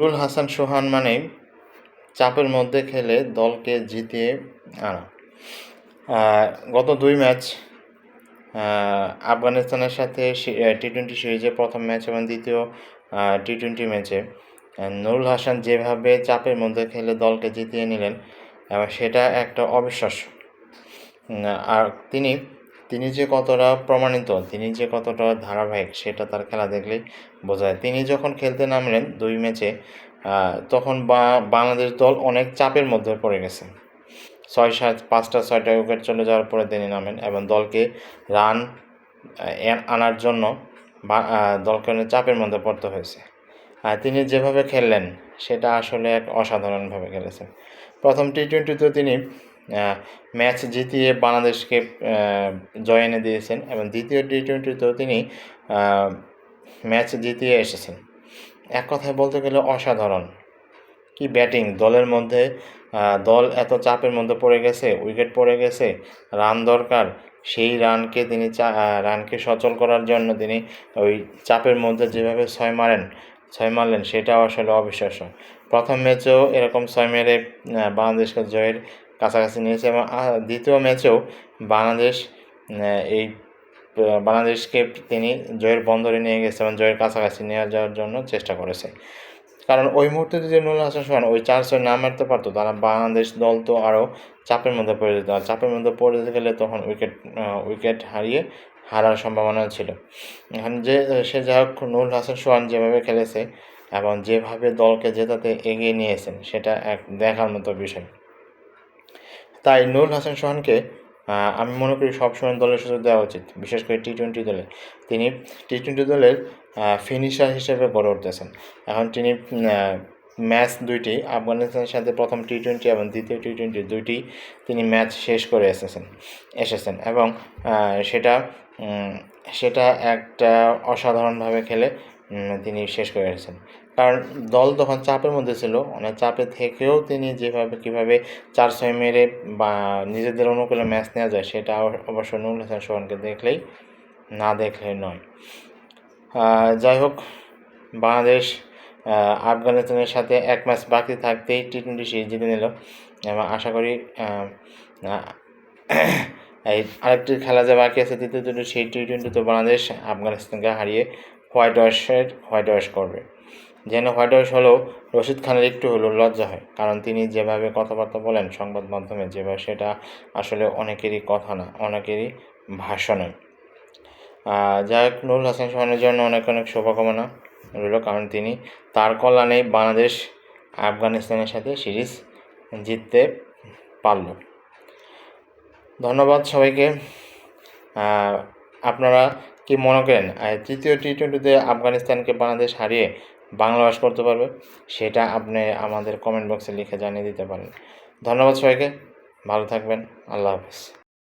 নুরুল হাসান সোহান মানে চাপের মধ্যে খেলে দলকে জিতিয়ে আনা। গত দুই ম্যাচ আফগানিস্তানের সাথে টি টোয়েন্টি সিরিজে প্রথম ম্যাচ এবং দ্বিতীয় টি টোয়েন্টি ম্যাচে নুরুল হাসান যেভাবে চাপের মধ্যে খেলে দলকে জিতিয়ে নিলেন এবং সেটা একটা অবিশ্বাস্য। আর তিনি তিনি যে কতটা প্রমাণিত, তিনি যে কতটা ধারাবাহিক, সেটা তার খেলা দেখলেই বোঝা যায়। তিনি যখন খেলতে নামলেন দুই ম্যাচে তখন বাংলাদেশ দল অনেক চাপের মধ্যে পড়ে গেছে। ছয় সাত, পাঁচটা ছয়টা উইকেট চলে যাওয়ার পরে তিনি নামেন এবং দলকে রান আনার জন্য দলকে অনেক চাপের মধ্যে পড়তে হয়েছে। আর তিনি যেভাবে খেললেন, সেটা আসলে এক অসাধারণভাবে খেলেছেন। প্রথম টি টোয়েন্টিতে তিনি ম্যাচ জিতিয়ে বাংলাদেশকে জয় এনে দিয়েছেন এবং দ্বিতীয় টি টোয়েন্টিতেও তিনি ম্যাচ জিতিয়ে এসেছেন। এক কথায় বলতে গেলে অসাধারণ। কি ব্যাটিং! দলের মধ্যে দল এত চাপের মধ্যে পড়ে গেছে, উইকেট পড়ে গেছে, রান দরকার। সেই রানকে তিনি রানকে সচল করার জন্য তিনি ওই চাপের মধ্যে যেভাবে ছয় মারেন, ছয় মারলেন, সেটাও আসলে অবিশ্বাস্য। প্রথম ম্যাচেও এরকম ছয় মেরে বাংলাদেশকে জয়ের কাছাকাছি নিয়েছে এবং দ্বিতীয় ম্যাচেও বাংলাদেশ এই বাংলাদেশকে তিনি জয়ের বন্দরে নিয়ে গেছে এবং জয়ের কাছাকাছি নিয়ে যাওয়ার জন্য চেষ্টা করেছে। কারণ ওই মুহূর্তে যদি নুরুল হাসান সোহান ওই চার ছয় না মারতে পারতো তারা বাংলাদেশ দল তো আরও চাপের মধ্যে পড়ে যেত। আর চাপের মধ্যে পড়ে যেতে গেলে তখন উইকেট উইকেট হারিয়ে হারার সম্ভাবনা ছিল। এখন যে, সে যাই হোক, নুরুল হাসান সোহান যেভাবে খেলেছে এবং যেভাবে দলকে জেতাতে এগিয়ে নিয়েছেন, সেটা এক দেখার মতো বিষয়। তাই নুরুল হাসান সোহানকে আমি মনে করি সবসময় দলের সুযোগ দেওয়া উচিত, বিশেষ করে টি টোয়েন্টি দলে। তিনি টি টোয়েন্টি দলের ফিনিশার হিসেবে গড়ে উঠতেছেন। এখন তিনি ম্যাচ দুইটি, আফগানিস্তানের সাথে প্রথম টি টোয়েন্টি এবং দ্বিতীয় টি টোয়েন্টি দুইটি তিনি ম্যাচ শেষ করে এসেছেন এসেছেন এবং সেটা সেটা একটা অসাধারণভাবে খেলে তিনি শেষ করে এসেছেন কারণ দল তখন চাপের মধ্যে ছিল, অনেক চাপে থেকেও তিনি যেভাবে, কীভাবে চার ছয় মেরে বা নিজেদের অনুকূলে ম্যাচ নেওয়া যায়, সেটা অবশ্য নুরুল হাসান সোহানকে দেখলেই, না দেখলে নয়। যাই হোক, বাংলাদেশ আফগানিস্তানের সাথে এক ম্যাচ বাকি থাকতেই টি টোয়েন্টি সিরিজ জিতে নিল। এবং আশা করি এই আরেকটি খেলা যে বাকি আছে তৃতীয় দুটো সেই টি টোয়েন্টিতে বাংলাদেশ আফগানিস্তানকে হারিয়ে হোয়াইট ওয়াশের হোয়াইট ওয়াশ করবে। যেন হোয়াইট ওয়াশ হলেও রশিদ খানের একটু হলেও লজ্জা হয়, কারণ তিনি যেভাবে কথাবার্তা বলেন সংবাদ মাধ্যমে, যেভাবে সেটা আসলে অনেকেরই কথা না, অনেকেরই নয় যাই হোক, নুরুল হাসান সোহানের জন্য অনেক অনেক শুভকামনা রইল, কারণ তিনি তার কল্যাণে বাংলাদেশ আফগানিস্তানের সাথে সিরিজ জিততে পারল। ধন্যবাদ সবাইকে। আপনারা কি মনে করেন তৃতীয় টি টোয়েন্টিতে আফগানিস্তানকে বাংলাদেশ হারিয়ে বাংলা বাস করতে পারবে? সেটা আপনি আমাদের কমেন্ট বক্সে লিখে জানিয়ে দিতে পারেন। ধন্যবাদ সবাইকে। ভালো থাকবেন। আল্লাহ হাফিজ।